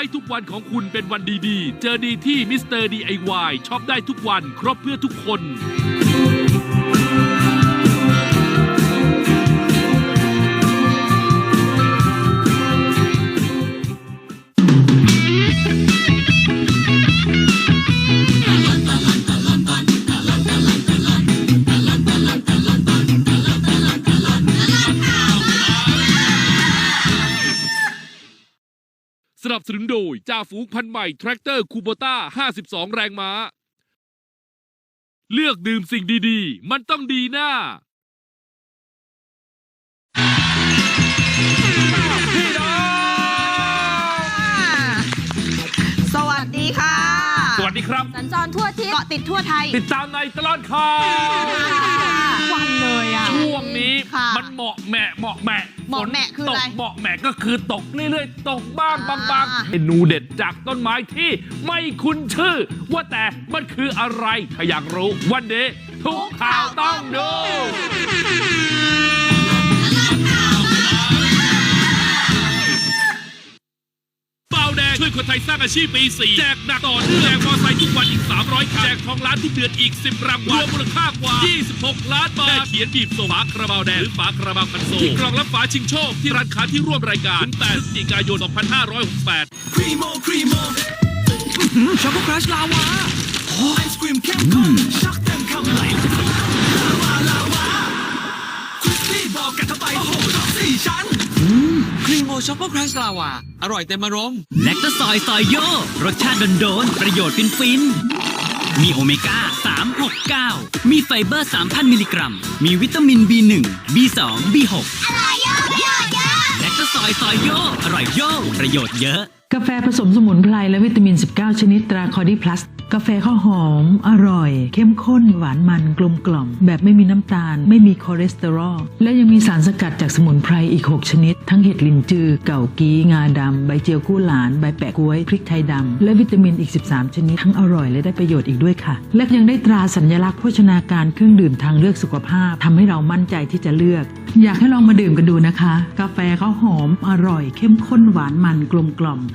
ให้ทุกวันของคุณเป็นวันดีๆ เจอดีที่มิสเตอร์ดีไอวช็อปได้ทุกวันครบเพื่อทุกคน นับสนุนโดยจ่าฝูงพันธุ์ใหม่แทรกเตอร์คูโบต้า 52 แรงม้า เลือกดื่มสิ่งดีๆ มันต้องดีหน้า ครับ สัญจรทั่วทิศเกาะติดทั่วไทย ติดตามในตลอดข่าววันเลยอะ ช่วงนี้ค่ะมันเหมาะแหมะเหมาะแหมะเหมาะแหมะคืออะไรตกเหมาะแหมะก็คือตกเรื่อยๆตกบ้างอ่าบางๆเมนูเด็ดจากต้นไม้ที่ไม่คุ้นชื่อ ว่าแต่มันคืออะไรถ้าอยากรู้วันนี้ทุกข่าวต้องดู แดงช่วยคนไทยสร้างอาชีพปี4แจกหนักต่อเนื่องแจกมอไซค์ทุกวันอีก 300คันแจกทองล้านทุกเดือนอีก 10 รางวัลรวมมูลค่ากว่า 26 ล้านบาทแค่เขียนบีบส่งฝาคาราบาวแดงหรือฝาคาราบาวคันโซลที่กล่องรับฝาชิงโชคที่ร้านค้าที่ร่วมรายการ8พฤศจิกายน 2568 Primo, Primo ช็อกโกแครชลาวาไอศกรีมเข้มข้นชักเต็มคำไหนล ครีมโมช็อกโกแครชลาวา อร่อยเต็มอารมณ์แลคตาซอยซอยโยรสชาติโดนๆประโยชน์ฟินฟินๆมีโอเมก้า 369 มีไฟเบอร์ 3,000 มิลลิกรัม มีวิตามิน B1 B2 B6 แลคตาซอยซอยโยอร่อยโยประโยชน์เยอะ กาแฟผสมสมุนไพรและวิตามิน 19 ชนิดตราคอดีพลัส กาแฟข้าวหอม อร่อย เข้มข้น หวานมันกลมกล่อม แบบไม่มีน้ำตาล ไม่มีคอเลสเตอรอล และยังมีสารสกัดจากสมุนไพรอีก 6 ชนิด ทั้งเห็ดลินจือ เก่ากี้ งาดำ ใบเจียวกู้หลาน ใบแปะกล้วย พริกไทยดำ และวิตามินอีก 13 ชนิด ทั้งอร่อยและได้ประโยชน์อีกด้วยค่ะ และยังได้ตราสัญลักษณ์โภชนาการเครื่องดื่มทางเลือกสุขภาพทำให้เรามั่นใจที่จะเลือก อยากให้ลองมาดื่มกันดูนะคะ กาแฟเขาวหอม อร่อย เข้มข้นหวานมันกลมกล่อม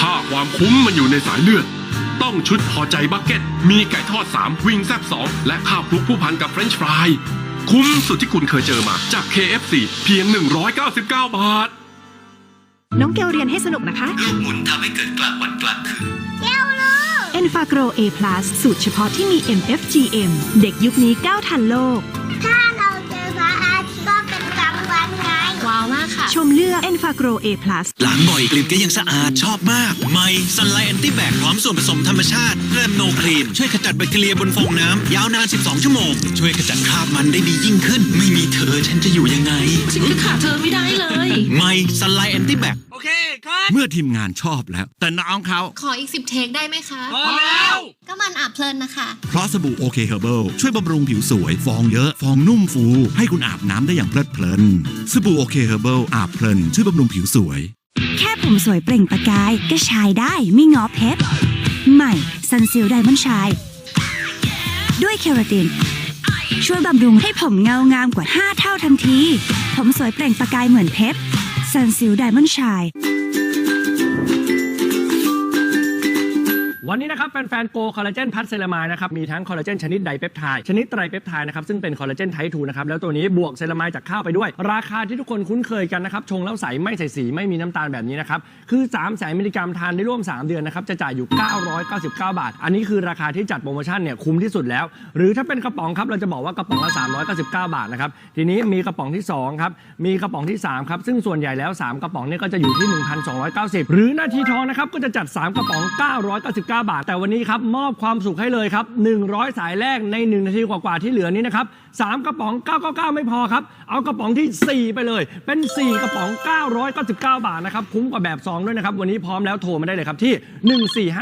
ถ้าความคุ้มมันอยู่ในสายเลือด ต้องชุดพอใจบักเก็ต มีไก่ทอด 3 วิงแซบ2 และข้าวคลุกผู้พันกับเฟรนช์ฟราย คุ้มสุดที่คุณเคยเจอมาจาก KFC เพียง 199 บาท น้องเกลเรียนให้สนุกนะคะลูกหมุนทำให้เกิดกลางวันกลางคืน e n f a g r o A+ สูตรเฉพาะที่มี MFGM เด็กยุคนี้ก้าวทันโลกาวมากค่ะชมเลือก e n f a g r o A+ ล้างบ่อยกลิ่นก็ยังสะอาดชอบมากใหม่ซันไลแอนตี้แบคพร้อมส่วนผสมธรรมชาติเริ่มโนครีม ช่วยขจัดแบคทีเรียบนฟองน้ำยาวนาน 12 ชั่วโมง ช่วยขจัดคราบมันได้ดียิ่งขึ้น ไม่มีเธอฉันจะอยู่ยังไง ฉันจะขาดเธอไม่ได้เลยใหม่ซันไลแอนตี้แบคโอเค ครับเมื่อทีมงานชอบแล้ว แต่น้องเขาขออีกสิบเทคได้ไหมคะ พอแล้ว ก็มันอาบเพลินนะคะ เพราะสบู่โอเคเฮอร์เบิลช่วยบำรุงผิวสวย ฟองเยอะ ฟองนุ่มฟู ให้คุณอาบน้ำได้อย่างเพลิดเพลิน สบู่โอเคเฮอร์เบิลอาบเพลิน ช่วยบำรุงผิวสวย แค่ผมสวยเปล่งประกาย ก็ชายได้ไม่งอเพชรใหม่ Sun Silk Diamond Shine ด้วยเคราติน ช่วยบำรุงให้ผมเงางามกว่า 5 เท่าทันที ผมสวยเปล่งประกายเหมือนเพชร Sun Silk Diamond Shine วันนี้นะครับแฟนๆโกคอลลาเจนพัทเซรามายนะครับมีทั้งคอลลาเจนชนิดไดเปปไทด์ชนิดไตรเปปไทด์นะครับซึ่งเป็นคอลลาเจนไทป์2นะครับแล้วตัวนี้บวกเซรามายจากข้าวไปด้วย ราคาที่ทุกคนคุ้นเคยกันนะครับชงแล้วใสไม่ใส่สีไม่มีน้ำตาลแบบนี้นะครับคือ3แสนมิลลิกรัมทานได้ร่วม 3 เดือนนะครับจะจ่ายอยู่ 999 บาท อันนี้คือราคาที่จัดโปรโมชั่นเนี่ยคุ้มที่สุดแล้ว หรือถ้าเป็นกระป๋องครับเราจะบอกว่ากระป๋องละ399 บาทนะครับทีนี้มีกระป๋องที่สองครับมีกระป๋องที่สามครับซึ่งส่วนใหญ่แล้ว 3 กระป๋องเนี่ยก็จะอยู่ที่ 1,290 หรือหน้าทีทองนะครับก็จะจัด 3 กระป๋อง 999าท แต่วันนี้ครับมอบความสุขให้เลยครับ100 สายแรกใน 1 นาทีกว่าๆที่เหลือนี้นะครับ3 กระป๋อง 999 ไม่พอครับ เอากระป๋องที่ 4 ไปเลย เป็น 4 กระป๋อง 999 บาทนะครับ คุ้มกว่าแบบซองด้วยนะครับ วันนี้พร้อมแล้วโทรมาได้เลยครับที่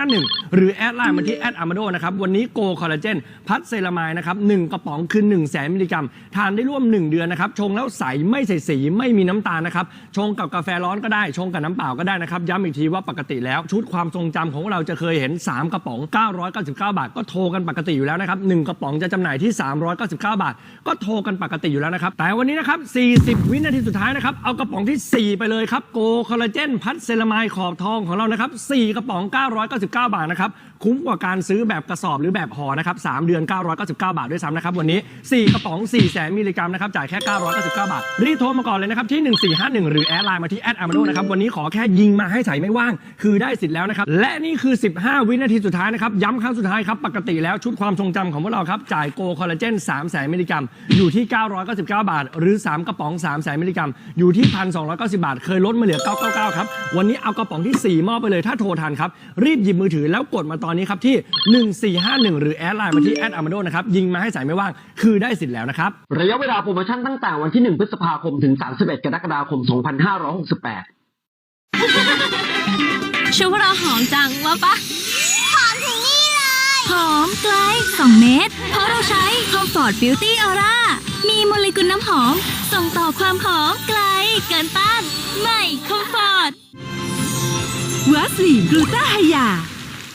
1451 หรือแอดไลน์มาที่แอดอามาโดนะครับ วันนี้โกคอลลาเจนพัดเซรามายนะครับ 1 กระป๋องคือ 1 0 0 0 0แสนมิลลิกรัม ทานได้ร่วม 1 เดือนนะครับ ชงแล้วใสไม่ใส่สีไม่มีน้ำตาลนะครับ ชงกับกาแฟร้อนก็ได้ ชงกับน้ำเปล่าก็ได้นะครับ ย้ำอีกทีว่าปกติแล้วชุดความทรงจำของเราจะเคยเห็น 3 กระป๋อง 999 บาท ก็โทรกันปกติอยู่แล้วนะครับ1กระป๋องจะจำหน่ายที่ 399 บาทก็โทรกันปกติอยู่แล้วนะครับ แต่วันนี้นะครับ 40 วินาทีสุดท้ายนะครับ เอากระป๋องที่ 4 ไปเลยครับ โกคอลลาเจนพัดเซรามายขอบทองของเรานะครับ 4 กระป๋อง 999 บาทนะครับ คุ้มกว่าการซื้อแบบกระสอบหรือแบบห่อนะครับ3เดือน 999 บาทด้วยซ้ำนะครับวันนี้ 4 กระป๋อง4แสนมิลลิกรัมนะครับจ่ายแค่ 999 บาท รีบโทรมาก่อนเลยนะครับที่ 1451 หรือแอดไลน์มาที่แอดอามาโดนะครับวันนี้ขอแค่ยิงมาให้ใส่ไม่ว่าง คือได้สิทธิ์แล้วนะครับและนี่คือ 15 วินาทีสุดท้ายนะครับย้ำครั้งสุดท้ายครับปกติแล้วชุดความทรงจำของพวกเราครับจ่ายโกคอลลาเจน3แสนมิลลิกรัมอยู่ที่ 999 บาท หรือ 3 กระป๋อง3แสนมิลลิกรัมอยู่ที่ 1,290 บาท เคยลดมาเหลือ 999 ครับวันนี้เอากระป๋องที่ 4มอบไปเลยถ้าโทรทันครับรีบหยิบมือถือแล้วกดมาตอนนี้ครับที่ 1451 หรือแอดไลน์มาที่แอดอามาโดนะครับ ยิงมาให้สายไม่ว่าง คือได้สิทธิ์แล้วนะครับ ระยะเวลาโปรโมชั่นตั้งแต่วันที่ 1 พฤษภาคมถึง 31 กรกฎาคม 2568ชื่อว่าเราหอมจังว่าปะหอมถึงนี่เลย หอมไกล 2 เมตร เพราะเราใช้ Comfort Beauty Aura มีโมเลกุลน้ำหอม ส่งต่อความหอมไกล เกินต้าน ใหม่ Comfort วาสลีนกลูตาไฮยา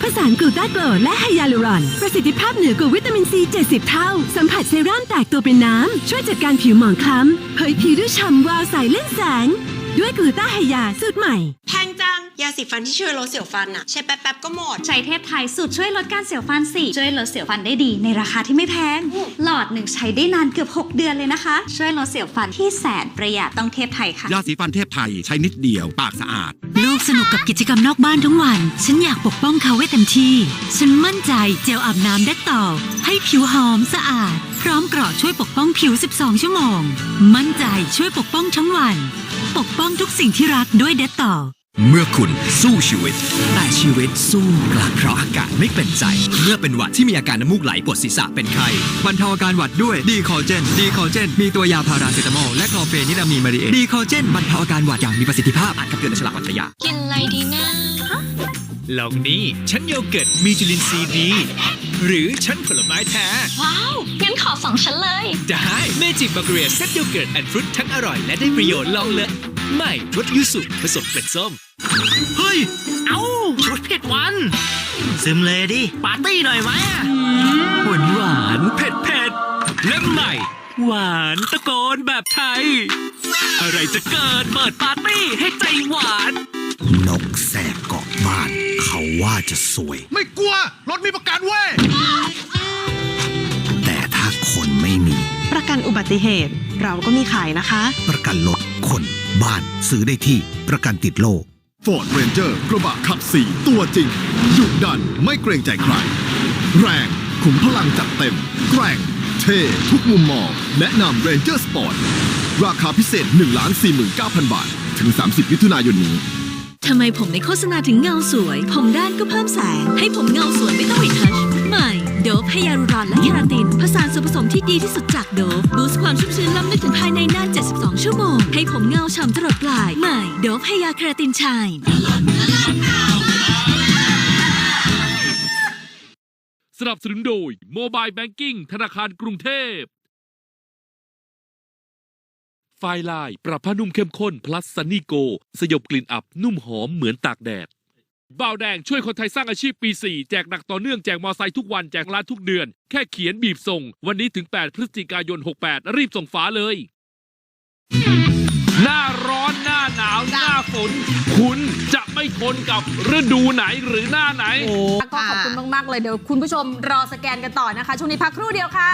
ผสานกลูตาโกรและไฮยาลูรอน ประสิทธิภาพเหนือกว่าวิตามินซี 70 เท่า สัมผัสเซรั่มแตกตัวเป็นน้ำ ช่วยจัดการผิวหมองคล้ำเผยผิวด้วยฉ่ำวาวใสเล่นแสง ด้วยกลูตาไฮยาสูตรใหม่แพง ยาสีฟันที่ช่วยลดเสียวฟันอะใช้แป๊บๆก็หมด ใช้เทพไทยสูตรช่วยลดการเสียวฟันสิช่วยลดเสียวฟันได้ดีในราคาที่ไม่แพง หลอดหนึ่งใช้ได้นานเกือบ 6 เดือนเลยนะคะ ช่วยลดเสียวฟันที่แสนประหยัดต้องเทพไทยค่ะ ยาสีฟันเทพไทยใช้นิดเดียวปากสะอาด ลูกสนุกกับกิจกรรมนอกบ้านทั้งวัน ฉันอยากปกป้องเขาไว้เต็มที่ ฉันมั่นใจเจลอาบน้ำเด็กต่อ ให้ผิวหอมสะอาด พร้อมเกราะช่วยปกป้องผิว 12 ชั่วโมง มั่นใจช่วยปกป้องทั้งวัน ปกป้องทุกสิ่งที่รักด้วยเด็ดต่อ เมื่อคุณสู้ชีวิต แต่ชีวิตสู้กลับเพราะอากาศไม่เป็นใจ เมื่อเป็นหวัดที่มีอาการน้ำมูกไหลปวดศีรษะเป็นไข้บรรเทาอาการหวัดด้วยดีคอเจน ดีคอเจน มีตัวยาพาราเซตามอลและคลอเฟนิรามีมารีเอดีคอเจนบรรเทาอาการหวัดอย่างมีประสิทธิภาพอ่านคำเตือนในฉลากวัตรยากินอะไรดีนะลองนี้ชั้นโยเกิร์ตมีจุลินทรีย์ดี หรือชั้นผลไม้แท้ ว้าว งั้นขอสองชั้นเลย ได้เมจิบัลเกเรียเซตโยเกิร์ตแอนด์ฟรุตทั้งอร่อยและได้ประโยชน์ลองเลย ใหม่รสยูสุผสมเกล็ดส้ม เฮ้ย เอ้าชุดผิดวัน ซึมเลยดิ ปาร์ตี้หน่อยไหมหวานหวานเผ็ดเผ็ดและใหม่ หวานตะโกนแบบไทย อะไรจะเกิดเปิดปาร์ตี้ให้ใจหวาน นกแสกเกาะบ้าน เขาว่าจะสวย ไม่กลัว รถมีประกันเว้ย แต่ถ้าคนไม่มี ประกันอุบัติเหตุเราก็มีขายนะคะ ประกันรถคน บ้านซื้อได้ที่ประกันติดโลก Ford Ranger กระบะขับสี่ตัวจริงดุดันไม่เกรงใจใคร แรงขุมพลังจัดเต็ม แกร่ง เท่ทุกมุมมอง แนะนำ Ranger Sport ราคาพิเศษ 1 4 9 0 0 0 บาท ถึง 30 มิถุนายนนี้ทำไมผมในโฆษณาถึงเงาสวย ผมด้านก็เพิ่มแสง ให้ผมเงาสวยไม่ต้องรีทัช ใหม่ โดบให้ยาลูรอนและเคราติน ผสานส่วนผสมที่ดีที่สุดจากโดบบูสต์ความชุ่มชื้นล้ำลึกถึงภายในนาน 72 ชั่วโมง ให้ผมเงาฉ่ำตลอดปลาย ใหม่ โดบให้ยาเคราตินชายสนับสนุนโดยโมบายแบงกิ้งธนาคารกรุงเทพ ไฟลาย ปรับผ้านุ่มเข้มข้น plus sunny go สยบกลิ่นอับนุ่มหอมเหมือนตากแดด บ่าวแดงช่วยคนไทยสร้างอาชีพปี 4 แจกหนักต่อเนื่องแจกมอไซค์ทุกวันแจกร้านทุกเดือน แค่เขียนบีบส่ง วันนี้ถึง 8 พฤศจิกายน 68 รีบส่งฝาเลย หน้าร้อนหน้าหนาว หน้าฝน คุณจะไม่ทนกับฤดูไหนหรือหน้าไหน ก็ขอบคุณมาก ๆ เลยเดี๋ยวคุณผู้ชมรอสแกนกันต่อนะคะ ช่วงนี้พักครู่เดียวค่ะ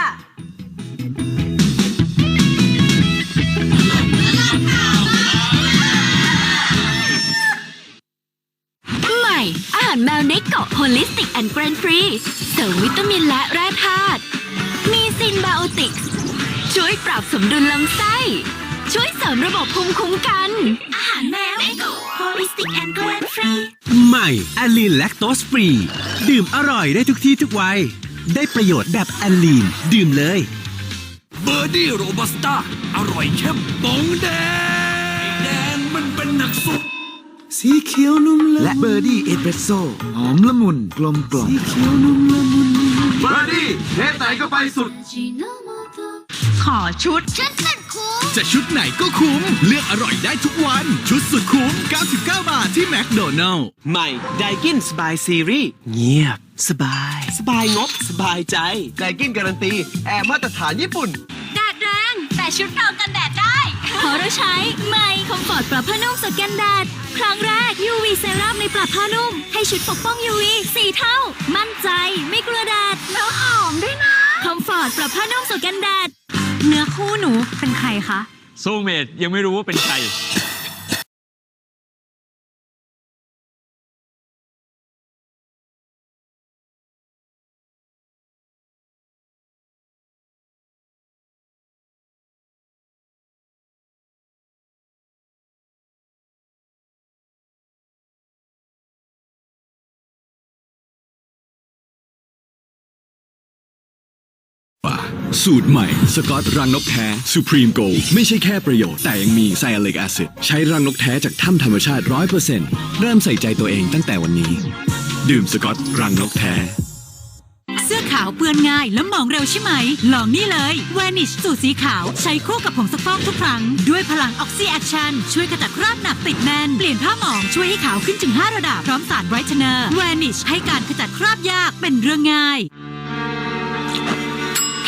าหารแมวเน็กเกาะโฮลิสติกแอนด์แกรนฟรี เสริมวิตามินและแร่ธาตุ มีซินไบโอติก ช่วยปรับสมดุลลำไส้ ช่วยเสริมระบบภูมิคุ้มกัน อาหารแมวโฮลิสติกแอนด์แกลนฟรี ใหม่แอลลีนแลคโตสฟรี ดื่มอร่อยได้ทุกที่ทุกวัย ได้ประโยชน์แบบแอลลีน ดื่มเลยเบอร์ดี้โรบัสต้าอร่อยเข้มปองแดงแดงมันเป็นหนักสุด สีเขียวนุ่มและเบอร์ดี้เอสเปรสโซ่หอมละมุนกลมกล่อมสีเขียวนุ่มละมุนเบอร์ดี้เทสไหนก็ไปสุด ขอชุด ชุดสุดคุ้มจะชุดไหนก็คุ้ม เลือกอร่อยได้ทุกวัน ชุดสุดคุ้ม 99 บาทที่แมคโดนัลล์ใหม่ไดกินสบายซีรีส์เงียบ สบาย สบายงบ สบายใจไดกินการันตี แอร์มาตรฐานญี่ปุ่นแดดแรง แต่ชุดเรากันแด ใช้ใหม่คอมฟอร์ตปรับผ้านุ่มสแกนแดดครั้งแรก UV เซรั่มในปรับผ้านุ่ม ให้ชุดปกป้อง UV 4เท่า มั่นใจไม่กลัวแดดแล้วหอมด้วยนะคอมฟอร์ตปรับผ้านุ่มสแกนแดดเนื้อคู่หนูเป็นใครคะ โซเมดยังไม่รู้ว่าเป็นใคร สูตรใหม่ สกอตรังนกแท้ Supreme Gold ไม่ใช่แค่ประโยชน์ แต่ยังมีไซอาลิกแอซิดใช้รังนกแท้จากถ้ำธรรมชาติ 100%เริ่มใส่ใจตัวเองตั้งแต่วันนี้ ดื่มสกอตรังนกแท้เสื้อขาวเปื้อนง่ายและมองเร็วใช่ไหม ลองนี่เลย Vanish สูตรสีขาวใช้คู่กับผงซักฟอกทุกครั้ง ด้วยพลังออกซิแอคชั่นช่วยขจัดคราบหนักติดแน่น เปลี่ยนผ้าหมองช่วยให้ขาวขึ้นถึง 5 ระดับ พร้อมสารไรท์เทนเนอร์ Vanish ให้การขจัดคราบยากเป็นเรื่องง่าย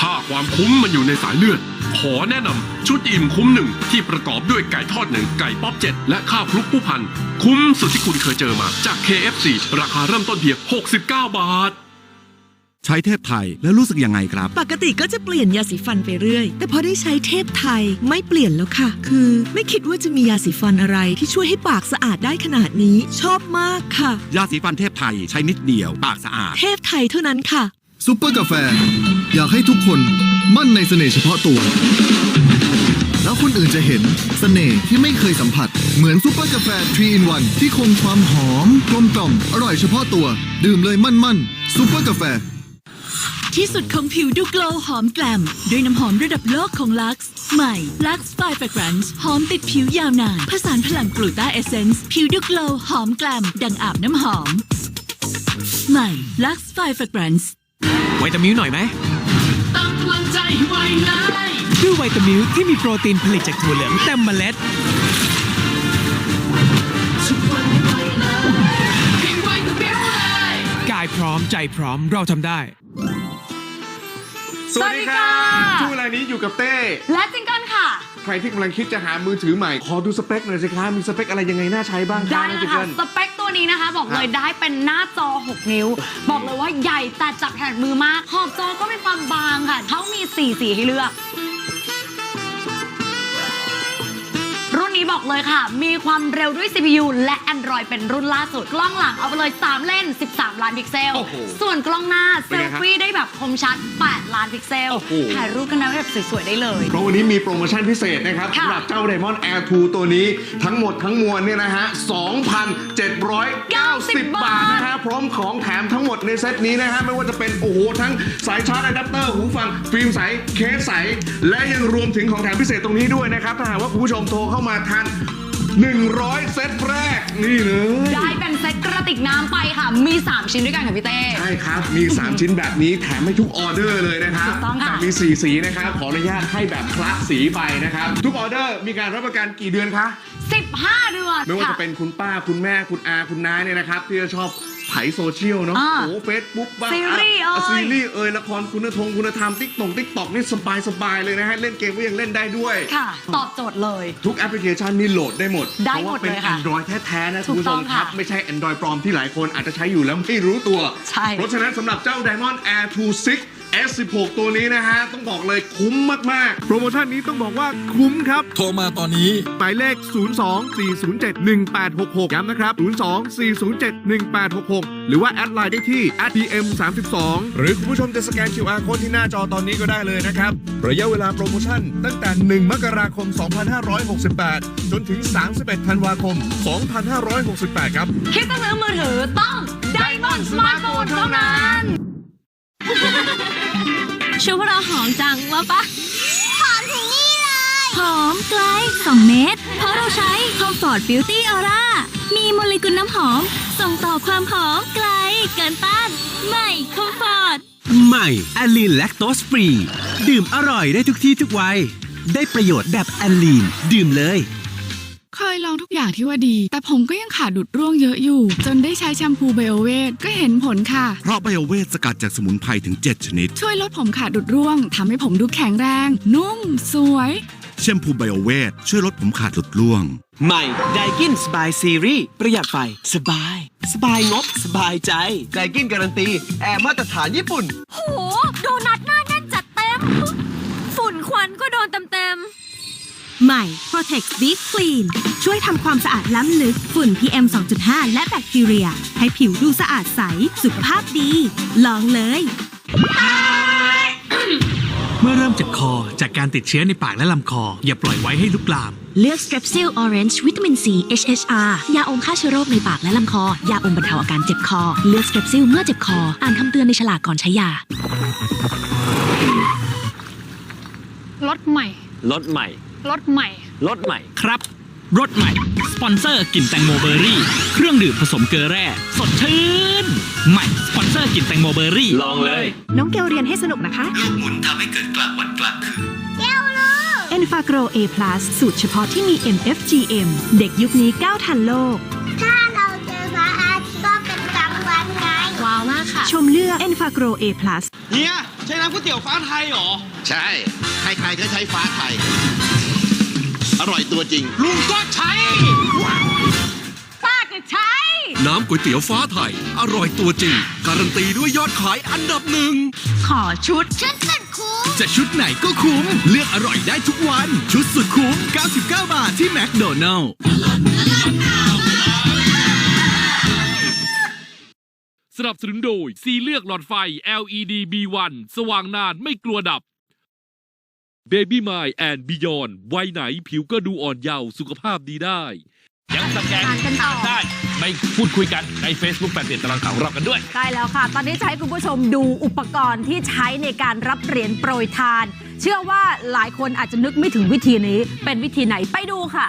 ถ้าความคุ้มมันอยู่ในสายเลือด ขอแนะนำชุดอิ่มคุ้มหนึ่งที่ประกอบด้วยไก่ทอดหนึ่งไก่ป๊อปเจ็ดและข้าวคลุกผู้พัน คุ้มสุดที่คุณเคยเจอมาจาก KFC ราคาเริ่มต้นเพียง 69 บาท ใช้เทพไทยแล้วรู้สึกยังไงครับ ปกติก็จะเปลี่ยนยาสีฟันไปเรื่อย แต่พอได้ใช้เทพไทยไม่เปลี่ยนแล้วค่ะ คือไม่คิดว่าจะมียาสีฟันอะไรที่ช่วยให้ปากสะอาดได้ขนาดนี้ ชอบมากค่ะ ยาสีฟันเทพไทยใช้นิดเดียวปากสะอาด เทพไทยเท่านั้นค่ะ ซุปเปอร์กาแฟ อยากให้ทุกคนมั่นในเสน่ห์เฉพาะตัว แล้วคนอื่นจะเห็นเสน่ห์ที่ไม่เคยสัมผัส เหมือนซุปเปอร์กาแฟ3 in 1ที่คงความหอม กลมกล่อม อร่อยเฉพาะตัว ดื่มเลยมั่นมั่นซุปเปอร์กาแฟ ที่สุดของผิวดูโกลหอมแกลมด้วยน้ำหอมระดับโลกของ Lux ใหม่ Lux Five Fragrance หอมติดผิวยาวนาน ผสานพลังกลูตาเอเซนส์ผิวดูโกลหอมแกลมดังอาบน้ำหอม ใหม่ Lux Five Fragrance ไวตามิวหน่อยไหมตั้งพลังใจไว้เลยด้วยไวตามิวที่มีโปรตีนผลิตจากถั่วเหลืองเต็มเมล็ดกายพร้อมใจพร้อมเราทำได้ สวัสดีค่ะช่วงเวลานี้อยู่กับเต้ และจิงเกิลค่ะ ใครที่กำลังคิดจะหามือถือใหม่ ขอดูสเปคหน่อยสิคะมีสเปคอะไรยังไงน่าใช้บ้างคะได้น้องเลยจิค่ะ เกิล สเปคตัวนี้นะคะ บอกเลยได้เป็นหน้าจอ 6 นิ้ว บอกเลยว่าใหญ่แต่จับแทนมือมาก ขอบจอก็มีความบางค่ะเขามี 4 สีให้เลือก นนี้บอกเลยค่ะ มีความเร็วด้วย CPU และ Android เป็นรุ่นล่าสุด กล้องหลังเอาไปเลย 3 เลนส์13 ล้านพิกเซล โอ้โหส่วนกล้องหน้าเซเป็นไงลฮะฟี่ได้แบบคมชัด 8 ล้านพิกเซล โอ้โห ถ่ายรูปกันได้แบบสวยๆได้เลย เพราะวันนี้มีโปรโมชั่นพิเศษนะครับค่ะ สำหรับเจ้า Diamond Air 2 ตัวนี้ทั้งหมดทั้งมวลเนี่ยนะฮะ 2,790 บาทนะฮะพร้อมของแถมทั้งหมดในเซตนี้นะฮะ ไม่ว่าจะเป็น โอ้โห ทั้งสายชาร์จอะแดปเตอร์หูฟัง ฟิล์มใส เคสใส และยังรวมถึงของแถมพิเศษตรงนี้ด้วยนะครับ ถ้าหากว่าคุณผู้ชมโทรเข้ามาทัน100 เซตแรก นี่เลย ได้เป็นเซ็ตกระติกน้ำไปค่ะ มี 3 ชิ้นด้วยกันค่ะพี่เต้ ใช่ครับ มี 3 ชิ้นแบบนี้แถมให้ทุกออเดอร์เลยนะครับถูกต้องค่ะ แต่มี 4 สีนะครับ ขออนุญาตให้แบบคละสีไปนะครับ ทุกออเดอร์มีการรับประกันกี่เดือนคะ 15 เดือนไม่ว่าค่จะเป็นคุณป้าคุณแม่คุณอาคุณน้าเนี่ยนะครับ ที่จะชอบ ไถโซเชียลเนาะอ่าโอ้เฟซบุ๊กบ้างซีรีส์อะเอ่ย ซีรีส์เอ่ยละครคุณธงคุณธรรมติ๊กตงติ๊กตอกนี่สบายสบายๆเลยนะฮะ เล่นเกมก็ยังเล่นได้ด้วย ค่ะ ตอบโจทย์เลย ทุกแอปพลิเคชันนี่โหลดได้หมด ได้เพราะหมว่าดเป็น เลยค่ะ Android แท้ ๆ นะถูคุณกผู้ชต้องมครับค่ะไม่ใช่ Android ปลอมที่หลายคนอาจจะใช้อยู่แล้วไม่รู้ตัว ใช่เพราะฉะนั้นสำหรับเจ้า Diamond Air 2 6 S16 ตัวนี้นะฮะ ต้องบอกเลยคุ้มมาก ๆ โปรโมชั่นนี้ต้องบอกว่าคุ้มครับ โทรมาตอนนี้หมายเลข 02-407-1866 ย้ำนะครับ 02-407-1866 หรือว่าแอดไลน์ได้ที่ @dm32 หรือคุณผู้ชมจะสแกน QR code ที่หน้าจอตอนนี้ก็ได้เลยนะครับ ระยะเวลาโปรโมชั่นตั้งแต่ 1 มกราคม 2568 จนถึง 31 ธันวาคม 2568 ครับ คิดจะซื้อมือถือต้อง Diamond Smartphone เท่านั้น ชัวร์เราหอมจังว่าปะอมไกล 2 เมตร เพราะเราใช้ Comfort Beauty Aura มีโมเลกุลน้ำหอม ส่งต่อความหอมไกล เกินต้านใหม่ Comfort ใหม่แอลลีนแลคโตสฟรี ดื่มอร่อยได้ทุกที่ทุกวัย ได้ประโยชน์แบบแอลลีน ดื่มเลย เคยลองทุกอย่างที่ว่าดี แต่ผมก็ยังขาดดุดร่วงเยอะอยู่ จนได้ใช้แชมพูไบโอเวทก็เห็นผลค่ะ เพราะไบโอเวทสกัดจากสมุนไพรถึง 7 ชนิด ช่วยลดผมขาดดุดร่วงทำให้ผมดูแข็งแรง นุ่ม สวย แชมพูไบโอเวทช่วยลดผมขาดหลุดร่วง ใหม่ไดกินสบายซีรีส์ประหยัดไฟ สบาย สบายงบ สบายใจไดกินการันตี แอร์มาตรฐานญี่ปุ่น โห โดนัทหน้าแน่นจัดเต็ม ใหม่ Protex Deep Clean ช่วยทำความสะอาดล้ำลึกฝุ่น PM 2.5 และแบคทีเรีย ให้ผิวดูสะอาดใส สุขภาพดี ลองเลย เมื่อเริ่มเจ็บคอจากการติดเชื้อในปากและลำคอ อย่าปล่อยไว้ให้ลุกลาม เลือก Strepsil Orange วิตามิน C HHR ยาอมฆ่าเชื้อโรคในปากและลำคอ ยาอมบรรเทาอาการเจ็บคอ เลือก Strepsil เมื่อเจ็บคอ อ่านคำเตือนในฉลากก่อนใช้ยา รถใหม่ รถใหม่ รถใหม่ รถใหม่ครับรสใหม่ สปอนเซอร์กลิ่นแตงโมเบอร์รี่ เครื่องดื่มผสมเกลือแร่สดชื่น ใหม่ สปอนเซอร์กลิ่นแตงโมเบอร์รี่ ลองเลย น้องเกลเรียนให้สนุกนะคะหมุนทำให้เกิดกลางวันกลางคืน e n f a g r o A+ สูตรเฉพาะที่มี MFGM เด็กยุคนี้ก้าวทันโลก ถ้าเราเจอพระอาทิตย์ก็เป็นกลางวันไง ว้าวมากค่ะ ชมเลือก e n f a g r o A+ เฮียใช้น้ำก๋วยเตี๋ยวฟ้าไทยเหรอ ใช่ ใครๆก็ใช้ฟ้าไทย อร่อยตัวจริง ลุงก็ใช้ ป้าก็ใช้ น้ำก๋วยเตี๋ยวฟ้าไทย อร่อยตัวจริง การันตีด้วยยอดขายอันดับหนึ่ง ขอชุดชุดสุดคุ้มจะชุดไหนก็คุ้ม เลือกอร่อยได้ทุกวัน ชุดสุดคุ้ม 99 บาทที่แมคโดนัลล์สนับสนุนโดย ซีเลือกหลอดไฟ LED B1 สว่างนานไม่กลัวดับ Baby m i and Beyond วัยไหนผิวก็ดูอ่อนเยาว์สุขภาพดีได้ ยังสแกนอ่านกันต่อ ได้ไปพูดคุยกันใน Facebook แฟนเพจตลอดข่าวของเรากันด้วย ใช่แล้วค่ะ ตอนนี้จะให้คุณผู้ชมดูอุปกรณ์ที่ใช้ในการรับเหรียญโปรยทาน เชื่อว่าหลายคนอาจจะนึกไม่ถึงวิธีนี้ เป็นวิธีไหนไปดูค่ะ